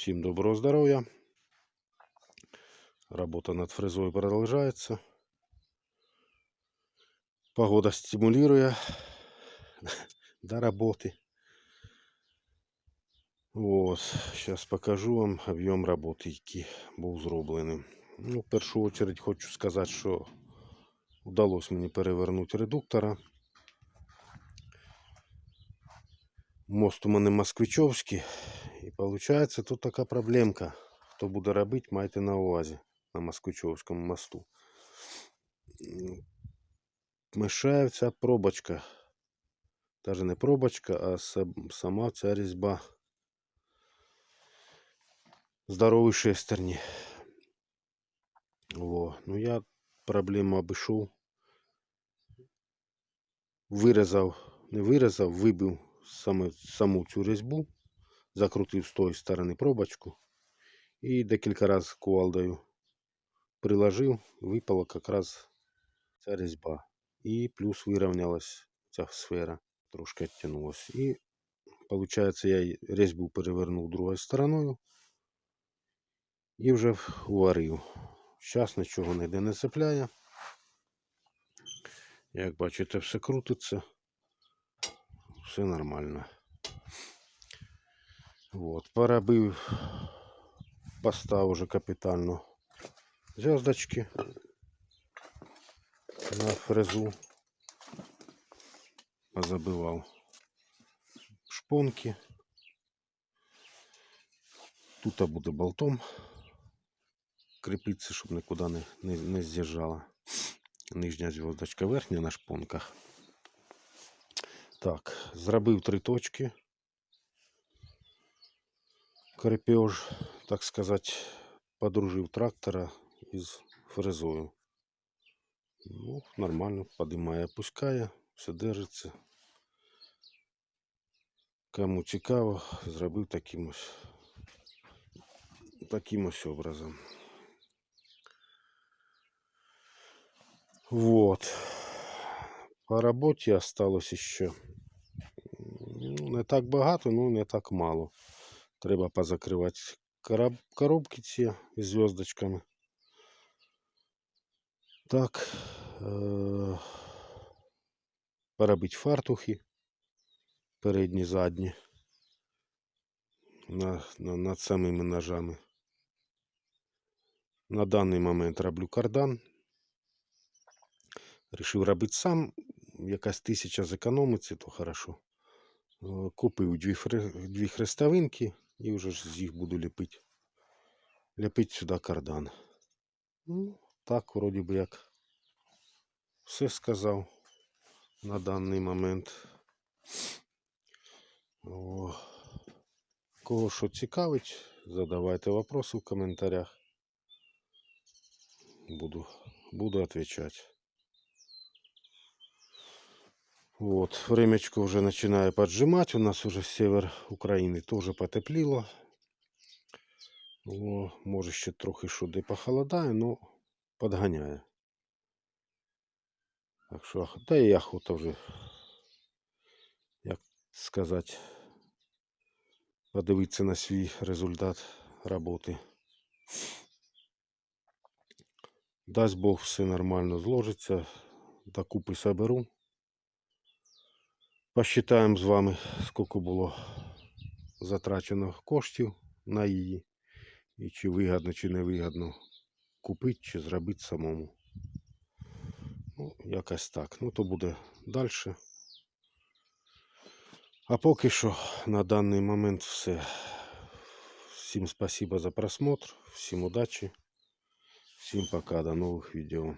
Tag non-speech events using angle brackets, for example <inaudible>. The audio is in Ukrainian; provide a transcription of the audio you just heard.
Всім доброго здоров'я. Работа над фрезой продолжается. Погода стимулирует <laughs> до работы. Вот, сейчас покажу вам об'єм роботи, який був зроблений. Ну, в першу очередь хочу сказати, що вдалося мені перевернути редуктора. Мост у мене москвичовський. І виходить, тут така проблемка. Хто буде робити, майте на увазі на Москвичовському мосту. Мешає ця пробочка. Даже не пробочка, а сама ця різьба. Здорові шестерні. Во. Ну я проблему обійшов. Вирізав, не вирізав, вибив саме, саму цю різьбу, закрутив з тої сторони пробочку і декілька разів кувалдою приложив, випала якраз ця різьба. І плюс вирівнялась ця сфера, трошки відтягнулась. І виходить, я різьбу перевернув другою стороною і вже уварив. Зараз нічого ніде не цепляє. Як бачите, все крутиться. Все нормально. Вот, поробив, поставив уже капітально звездочки на фрезу. Позабивав шпонки. Тут буде болтом кріпитися, щоб нікуди не, не, не з'їжджала. Нижня зв'язочка, верхня на шпонках. Так, зробив три точки. Крепеж, так сказати, подружив трактора із фрезою. Ну, нормально, подимає, опускає, все держиться. Кому цікаво, зробив таким ось, таким ось образом. Вот. По роботі осталось ще не так багато, ну не так мало. Треба позакривати короб... коробки ці з зв'язочками. Так. Е... Поробити фартухи. Передні, задні. На, на, над самими ножами. На даний момент роблю кардан. Рішив робити сам. Якась тисяча зекономиться, то хорошо. Е, Купив дві, дві хрестовинки і вже ж з їх буду ліпити. Ліпити сюди кардан. Ну, так, вроді би як все сказав на даний момент. О. Кого що цікавить, задавайте вопроси в коментарях. Буду, буду отвечать. Вот, времечко уже начинаю поджимать. У нас уже север України тоже потепліло. О, може ще трохи де похолодає, но подганяє. Так що, та і охота вже, як сказати, подивитися на свій результат роботи. Дасть Бог все нормально зложиться, докупи соберу. Посчитаємо з вами, скільки було затрачено коштів на її. І чи вигідно, чи не вигідно купити, чи зробити самому. Ну, якось так. Ну, то буде далі. А поки що на даний момент все. Всім спасибо за просмотр, всім удачі, всім пока, до нових відео.